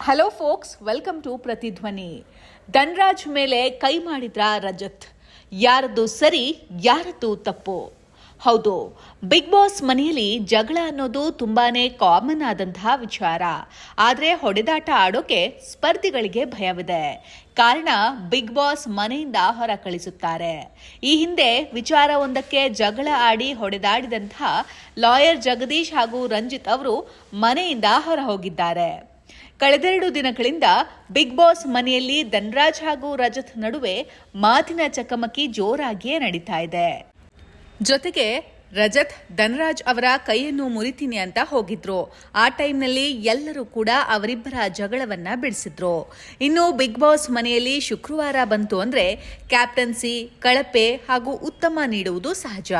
Hello folks welcome to Pratidhvani Dhanraj ಮೇಲೆ ಕೈ ಮಾಡಿದ್ರ ರಜತ್ ಯಾರದ್ದು ಸರಿ ಯಾರದ್ದು ತಪ್ಪು ಹೌದು ಬಿಗ್ ಬಾಸ್ ಮನೆಯಲ್ಲಿ ಜಗಳ ಅನ್ನೋದು ತುಂಬಾನೇ ಕಾಮನ್ ಆದಂತಹ ವಿಚಾರ ಆದರೆ ಹೊಡೆದಾಟ ಆಡೋಕೆ ಸ್ಪರ್ಧಿಗಳಿಗೆ ಭಯವಿದೆ ಕಾರಣ ಬಿಗ್ ಬಾಸ್ ಮನೆಯಿಂದ ಹೊರ ಕಳಿಸುತ್ತಾರೆ ಈ ಹಿಂದೆ ವಿಚಾರವೊಂದಕ್ಕೆ ಜಗಳ ಆಡಿ ಹೊಡೆದಾಡಿದಂತಹ ಲಾಯರ್ ಜಗದೀಶ್ ಹಾಗೂ ರಂಜಿತ್ ಅವರು ಮನೆಯಿಂದ ಹೊರ ಹೋಗಿದ್ದಾರೆ ಕಳೆದೆರಡು ದಿನಗಳಿಂದ ಬಿಗ್ ಬಾಸ್ ಮನೆಯಲ್ಲಿ ಧನ್ರಾಜ್ ಹಾಗೂ ರಜತ್ ನಡುವೆ ಮಾತಿನ ಚಕಮಕಿ ಜೋರಾಗಿಯೇ ನಡೀತಾ ಇದೆ. ಜೊತೆಗೆ ರಜತ್, ಧನರಾಜ್ ಅವರ ಕೈಯನ್ನು ಮುರಿತೀನಿ ಅಂತ ಹೋಗಿದ್ರು. ಆ ಟೈಮ್ನಲ್ಲಿ ಎಲ್ಲರೂ ಕೂಡ ಅವರಿಬ್ಬರ ಜಗಳವನ್ನ ಬಿಡಿಸಿದ್ರು. ಇನ್ನು ಬಿಗ್ ಬಾಸ್ ಮನೆಯಲ್ಲಿ ಶುಕ್ರವಾರ ಬಂತು ಅಂದ್ರೆ ಕ್ಯಾಪ್ಟನ್ಸಿ, ಕಳಪೆ ಹಾಗೂ ಉತ್ತಮ ನೀಡುವುದು ಸಹಜ.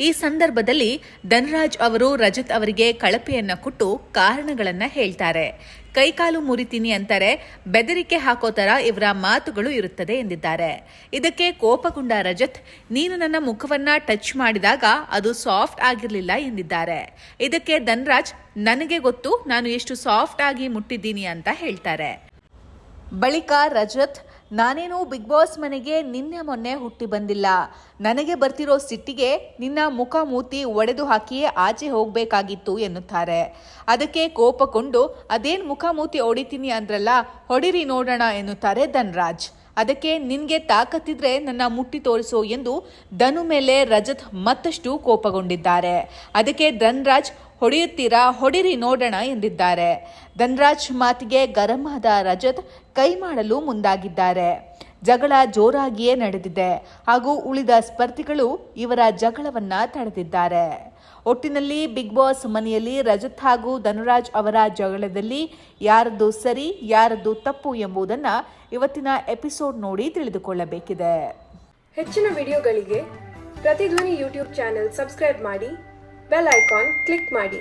ಈ ಸಂದರ್ಭದಲ್ಲಿ ಧನ್ರಾಜ್ ಅವರು ರಜತ್ ಅವರಿಗೆ ಕಳಪೆಯನ್ನ ಕೊಟ್ಟು ಕಾರಣಗಳನ್ನ ಹೇಳ್ತಾರೆ. ಕೈಕಾಲು ಮುರಿತೀನಿ ಅಂತಾರೆ, ಬೆದರಿಕೆ ಹಾಕೋ ತರ ಇವರ ಮಾತುಗಳು ಇರುತ್ತದೆ ಎಂದಿದ್ದಾರೆ. ಇದಕ್ಕೆ ಕೋಪಗೊಂಡ ರಜತ್, ನೀನು ನನ್ನ ಮುಖವನ್ನ ಟಚ್ ಮಾಡಿದಾಗ ಅದು ಸಾಫ್ಟ್ ಆಗಿರಲಿಲ್ಲ ಎಂದಿದ್ದಾರೆ. ಇದಕ್ಕೆ ಧನ್ರಾಜ್, ನನಗೆ ಗೊತ್ತು ನಾನು ಎಷ್ಟು ಸಾಫ್ಟ್ ಆಗಿ ಮುಟ್ಟಿದ್ದೀನಿ ಅಂತ ಹೇಳ್ತಾರೆ. ಬಳಿಕ ರಜತ್, ನಾನೇನು ಬಿಗ್ ಬಾಸ್ ಮನೆಗೆ ನಿನ್ನೆ ಮೊನ್ನೆ ಹುಟ್ಟಿ ಬಂದಿಲ್ಲ. ನನಗೆ ಬರ್ತಿರೋ ಸಿಟ್ಟಿಗೆ ನಿನ್ನ ಮುಖ ಮೂತಿ ಒಡೆದು ಹಾಕಿಯೇ ಆಚೆ ಹೋಗಬೇಕಾಗಿತ್ತು ಎನ್ನುತ್ತಾರೆ. ಅದಕ್ಕೆ ಕೋಪಕೊಂಡು ಅದೇನು ಮುಖ ಮೂತಿ ಹೊಡಿತೀನಿ ಅಂದ್ರಲ್ಲ, ಹೊಡಿರಿ ನೋಡೋಣ, ಎನ್ನುತ್ತಾರೆ ಧನ್ರಾಜ್. ಅದಕ್ಕೆ ನಿನ್ಗೆ ತಾಕತ್ತಿದ್ರೆ ನನ್ನ ಮುಟ್ಟಿ ತೋರಿಸು ಎಂದು ಧನು ಮೇಲೆ ರಜತ್ ಮತ್ತಷ್ಟು ಕೋಪಗೊಂಡಿದ್ದಾರೆ. ಅದಕ್ಕೆ ಧನ್ರಾಜ್, ಹೊಡೆಯುತ್ತೀರಾ? ಹೊಡಿರಿ, ನೋಡೋಣ ಎಂದಿದ್ದಾರೆ. ಧನ್ರಾಜ್ ಮಾತಿಗೆ ಗರಂ ಆದ ರಜತ್ ಕೈ ಮಾಡಲು ಮುಂದಾಗಿದ್ದಾರೆ. ಜಗಳ ಜೋರಾಗಿಯೇ ನಡೆದಿದೆ ಹಾಗೂ ಉಳಿದ ಸ್ಪರ್ಧಿಗಳು ಇವರ ಜಗಳವನ್ನ ತಡೆದಿದ್ದಾರೆ. ಒಟ್ಟಿನಲ್ಲಿ ಬಿಗ್ ಬಾಸ್ ಮನೆಯಲ್ಲಿ ರಜತ್ ಹಾಗೂ ಧನುರಾಜ್ ಅವರ ಜಗಳದಲ್ಲಿ ಯಾರದ್ದು ಸರಿ, ಯಾರದ್ದು ತಪ್ಪು ಎಂಬುದನ್ನ ಇವತ್ತಿನ ಎಪಿಸೋಡ್ ನೋಡಿ ತಿಳಿದುಕೊಳ್ಳಬೇಕಿದೆ. ಹೆಚ್ಚಿನ ವಿಡಿಯೋಗಳಿಗೆ ಪ್ರತಿಧ್ವನಿ ಯೂಟ್ಯೂಬ್ ಚಾನೆಲ್ ಸಬ್ಸ್ಕ್ರೈಬ್ ಮಾಡಿ, ಬೆಲ್ ಐಕಾನ್ ಕ್ಲಿಕ್ ಮಾಡಿ.